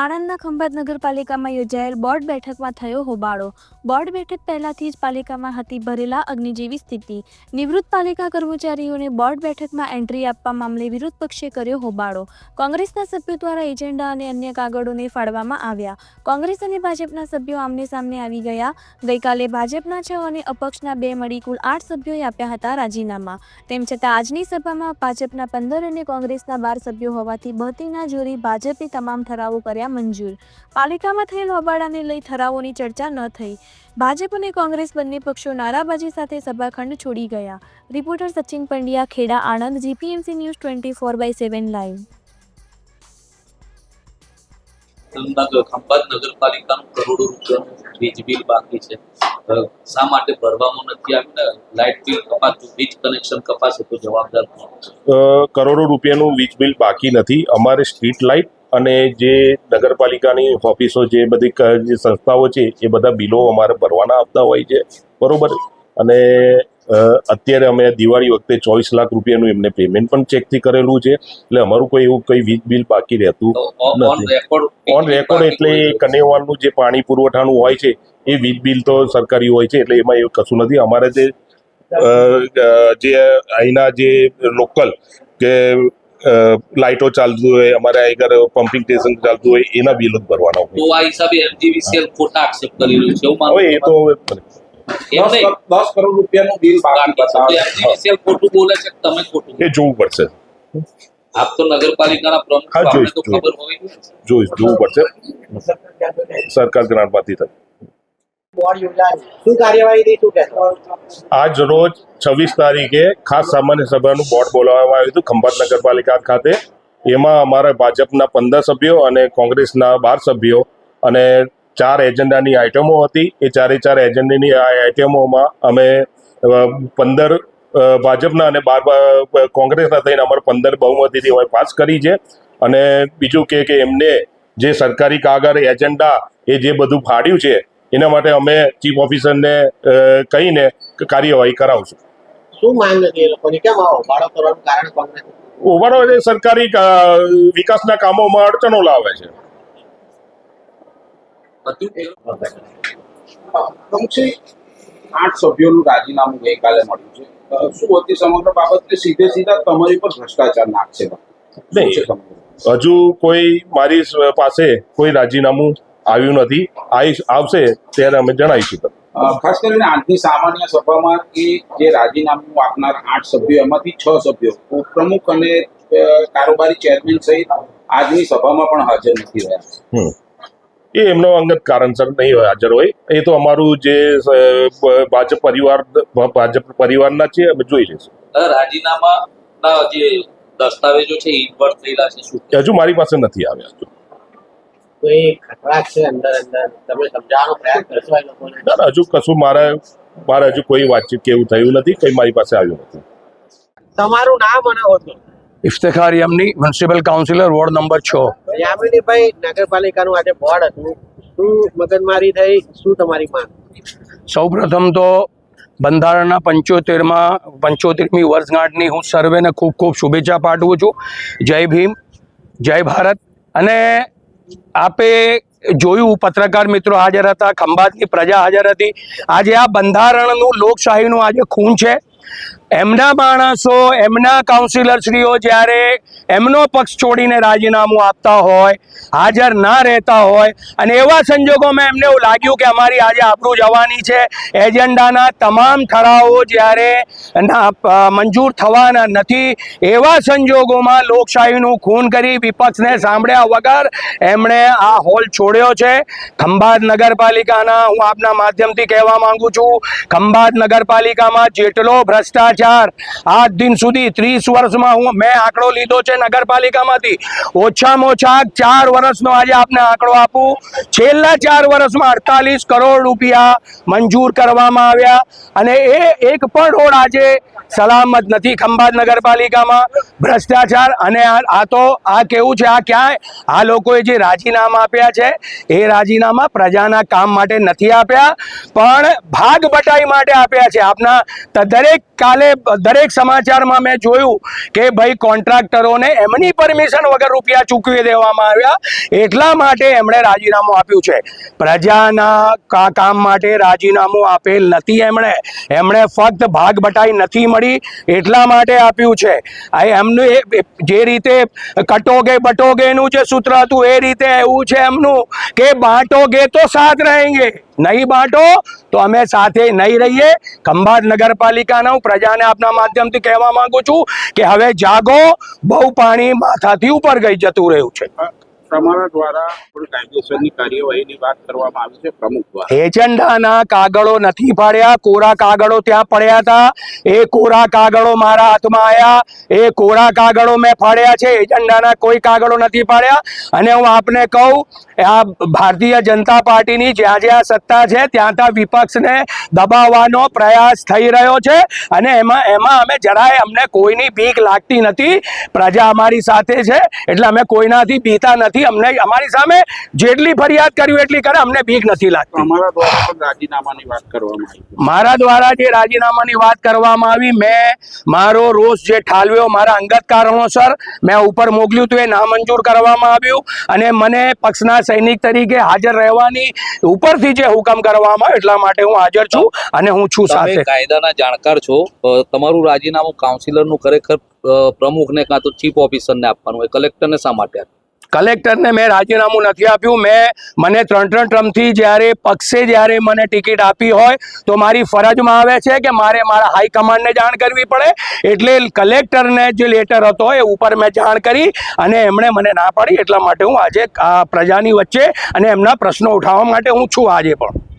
આણંદના ખંભાત નગરપાલિકામાં યોજાયેલ બોર્ડ બેઠકમાં થયો હોબાળો. બોર્ડ બેઠક પહેલાથી જ પાલિકામાં હતી ભરેલા અગ્નિ જેવી સ્થિતિ. નિવૃત્ત પાલિકા કર્મચારીઓને બોર્ડ બેઠકમાં એન્ટ્રી આપવા મામલે વિરોધ પક્ષે કર્યો હોબાળો. કોંગ્રેસના સભ્યો દ્વારા એજન્ડા અને અન્ય કાગળોને ફાળવામાં આવ્યા. કોંગ્રેસ અને ભાજપના સભ્યો આમને સામને આવી ગયા. ગઈકાલે ભાજપના છ અને અપક્ષના બે મળી કુલ આઠ સભ્યોએ આપ્યા હતા રાજીનામા. તેમ છતાં આજની સભામાં ભાજપના પંદર અને કોંગ્રેસના બાર સભ્યો હોવાથી બહતીના જોરી ભાજપે તમામ ઠરાવો કર્યા મંજૂર. પાલિકામાં થયેલ હોબાળાને લઈ ઠરાવોની ચર્ચા ન થઈ. ભાજપ અને કોંગ્રેસ બંને પક્ષો નારાબાજી સાથે સભાખંડ છોડી ગયા. Reporter Sachin Pandya Kheda Anand GPMC news twenty four by seven live. Khambhat નગરપાલિકાનું કરોડો રૂપિયાનું વીજ બિલ બાકી છે. શા માટે ભરવામાં નથી આવ્યું ને લાઇટ બિલ કપાતું? વીજ કનેક્શન કપાશે તો જવાબદાર કરોડો રૂપિયાનું વીજ બિલ બાકી નથી. અમારે સ્ટ્રીટ લાઇટ અને જે નગરપાલિકાની ઓફિસો જે બધી જે સંસ્થાઓ છે એ બધા બિલો અમારે ભરવાના આપતા હોય છે. બરાબર? અને અત્યારે અમે દિવાળી વખતે ચોવીસ લાખ રૂપિયાનું એમને પેમેન્ટ પણ ચેકથી કરેલું છે. એટલે અમારું કોઈ એવું કંઈ વીજ બિલ બાકી રહેતું નથી. ઓન રેકોર્ડ એટલે કનેવાલનું જે પાણી પુરવઠાનું હોય છે એ વીજ બિલ તો સરકારી હોય છે એટલે એમાં એવું કશું નથી. અમારે જે અહીંના જે લોકલ કે લાઇટો ચાલતું હોય અમારે આગળ પમ્પિંગ સ્ટેશન ચાલતું હોય એના બિલ જ ભરવાના તો આ હિસાબે એમજીવીસીએલ ખોટા આક્ષેપ કરી રહ્યું છે એવું હવે એ તો દસ કરોડ રૂપિયાનું બિલ એમજીવીસીએલ ખોટું બોલે છે તમે ખોટું એ જોવું પડશે. આપ તો નગરપાલિકાના પ્રમુખ જોઈશ, તો જોઈશ. ખબર હોવી જોઈએ. જોવું પડશે. સરકાર ગ્રાન્ટમાંથી થાય. આજ રોજ છવ્વીસ તારીખે ખાસ સામાન્ય સભાનું બોર્ડ બોલાવવામાં આવ્યું હતું, ખંભાત નગરપાલિકા ખાતે. એમાં અમારા ભાજપના પંદર સભ્યો અને કોંગ્રેસના બાર સભ્યો અને ચાર એજન્ડાની આઇટમો હતી. એ ચારે ચાર એજન્ડાની આઇટમોમાં અમે પંદર ભાજપના અને બાર કોંગ્રેસના થઈને અમારે પંદર બહુમતીથી હવે પાસ કરી છે. અને બીજું કે એમને જે સરકારી કાગળ, એજન્ડા, એ જે બધું ફાડ્યું છે એના માટે અમે ચીફ ઓફિસરને કહીને કાર્યવાહી કરાવશું. શું માંગ હતી લોકોની? કેમ આવો કરવાનું કારણ કોંગ્રેસ ઓવરઓલ એ સરકારી વિકાસના કામોમાં અડચણો લાવે છે. આઠ સભ્યોનું રાજીનામું ગઈકાલે મળ્યું છે. શું હતી સમગ્ર બાબત સીધે સીધા તમારી પર ભ્રષ્ટાચાર નાખશે? નહીં. હજુ કોઈ મારી પાસે કોઈ રાજીનામું આવ્યું નથી. આવીશ આવશે ત્યારે અમે જણાવીશું. ખાસ કરીને આજની સામાન્ય સભામાં કે જે રાજીનામું આપનાર આઠ સભ્યો એમાંથી છ સભ્યો ઉપપ્રમુખ અને કારોબારી ચેરમેન સહિત આજની સભામાં પણ હાજર નથી રહ્યા. એ એમનો અંગત કારણસર નહીં હોય હાજર હોય. એ તો અમારું જે ભાજપ પરિવાર ભાજપ પરિવારના છે અમે જોઈ લઈશું. રાજીનામા જે દસ્તાવેજો છે એ ઇન્વર્ટ થયેલા છે હજુ મારી પાસે નથી આવ્યા. હજુ કોઈ ખતરાક છે અંદર અંદર? તમે સમજાવવાનો પ્રયાસ કરશો એ લોકોને? ના ના, હજુ કશું મારે મારે હજુ કોઈ વાતચીત કે એવું થયું નથી કંઈ મારી પાસે આવ્યું નથી. તમારું નામ અને હોદ્દો? Iftikhar Yamani municipal councillor ward number છ. યામિનીભાઈ નગરપાલિકાનું આજે બોર્ડ હતું. શું મગજમારી થઈ? શું તમારી માંગ? સૌપ્રથમ તો બંધારણના પંચોતેરમાં પંચોતેરમી વર્ષગાંઠની હું સર્વેને ખૂબ ખૂબ શુભેચ્છા પાઠવું છું. જય ભીમ જય ભારત અને આપે જોયું, પત્રકાર મિત્રો હાજર હતા, ખંભાતની પ્રજા હાજર હતી. આજે આ બંધારણનું લોકશાહીનું આજે ખૂન છે. એમના માણસો, એમના કાઉન્સિલરશ્રીઓ જ્યારે એમનો પક્ષ છોડીને રાજીનામું આપતા હોય, હાજર ના રહેતા હોય, અને એવા સંજોગોમાં એમને એવું લાગ્યું કે અમારી આજે આબરૂ જવાની છે, એજન્ડાના તમામ ઠરાવો જ્યારે મંજૂર થવાના નથી, એવા સંજોગોમાં લોકશાહીનું ખૂન કરી વિપક્ષને સાંભળ્યા વગર એમણે આ હોલ છોડ્યો છે. ખંભાત નગરપાલિકાના હું આપના માધ્યમથી કહેવા માંગુ છું, ખંભાત નગરપાલિકામાં જેટલો ભ્રષ્ટાચાર આજ દિન સુધી ત્રીસ વર્ષમાં હું, મેં આંકડો લીધો છે નગરપાલિકામાંથી. ઓછામાં ઓછા ચાર વર્ષનો આજે આપને આંકડો આપું. છેલ્લા ચાર વર્ષમાં અડતાલીસ કરોડ રૂપિયા મંજૂર કરવામાં આવ્યા. અને એ એક પણ રોડ આજે સલામત નથી ખંભાત નગરપાલિકામાં ભ્રષ્ટાચાર અને આ તો આ કેવું છે? આ ક્યાંય? આ લોકોએ જે રાજીનામા આપ્યા છે, એ રાજીનામા પ્રજાના કામ માટે નથી આપ્યા, પણ ભાગ બટાઈ માટે આપ્યા છે. આપના દરેક કાલે દરેક સમાચારમાં મેં જોયું કે ભાઈ કોન્ટ્રાક્ટરોને એમની પરમિશન વગર રૂપિયા ચૂકવી દેવામાં આવ્યા. એટલા માટે એમણે રાજીનામું આપ્યું છે. પ્રજાના કામ માટે રાજીનામું આપેલ નથી એમણે. એમણે ફક્ત ભાગ બટાઈ નથી મળી. મળી એટલા માટે આપ્યું છે. આ એમનું જે રીતે કટોગે બટોગેનું જે સૂત્ર હતું, એ રીતે એવું છે એમનું કે બાંટોગે તો સાથ રહેંગે, નહીં બાંટો તો અમે સાથે નહીં રહીએ. ખંભાત નગરપાલિકાના હું પ્રજાને આપના માધ્યમથી કહેવા માગું છું કે હવે જાગો, બહુ પાણી માથાથી ઉપર ગઈ જતું રહ્યું છે. તમારા દ્વારા પણ કાયદેસરની કાર્યવાહીની વાત કરવામાં આવી છે પ્રમુખ દ્વારા. એજન્ડાના કાગળો નથી પાડ્યા. કોરા કાગળો ત્યાં પડ્યા હતા. એ કોરા કાગળો મારા હાથમાં આવ્યા એ કોરા કાગળો મેં ફાડ્યા છે. એજન્ડાના કોઈ કાગળો નથી પાડ્યા અને હું આપને કહું, આ ભારતીય જનતા પાર્ટીની જ્યાં જ્યાં સત્તા છે, ત્યાં ત્યાં વિપક્ષને દબાવવાનો પ્રયાસ થઈ રહ્યો છે. અને એમાં એમાં અમે જરાય અમને કોઈની બીક લાગતી નથી. પ્રજા અમારી સાથે છે. એટલે અમે કોઈનાથી બીતા નથી. અમને અમારી સામે જેટલી ફરિયાદ કર્યું એટલી કરે અમને બીક નથી લાગતી. રાજીનામાની વાત કરવામાં આવી મારા દ્વારા જે રાજીનામાની વાત કરવામાં આવી મેં મારો રોષ જે ઠાલવ્યો મારા અંગત કારણોસર મેં ઉપર મોકલ્યું હતું એ નામંજૂર કરવામાં આવ્યું અને મને પક્ષના સૈનિક તરીકે હાજર રહેવાની ઉપરથી જે હુકમ કરવામાં એટલા માટે હું હાજર છું અને હું છું સાથે. કાયદાના જાણકાર છો તમારું રાજીનામું કાઉન્સિલરનું ખરેખર પ્રમુખને કાં તો ચીફ ઓફિસરને આપવાનું હોય કલેક્ટરને શા માટે આપ્યું? કલેક્ટરને મેં રાજીનામું નથી આપ્યું. મેં મને ત્રણ ત્રણ ટ્રમથી જ્યારે પક્ષે જ્યારે મને ટિકિટ આપી હોય તો મારી ફરજમાં આવે છે કે મારે મારા હાઈકમાન્ડને જાણ કરવી પડે. એટલે કલેક્ટરને જે લેટર હતો એ ઉપર મેં જાણ કરી અને એમણે મને ના પાડી. એટલા માટે હું આજે પ્રજાની વચ્ચે અને એમના પ્રશ્નો ઉઠાવવા માટે હું છું આજે પણ.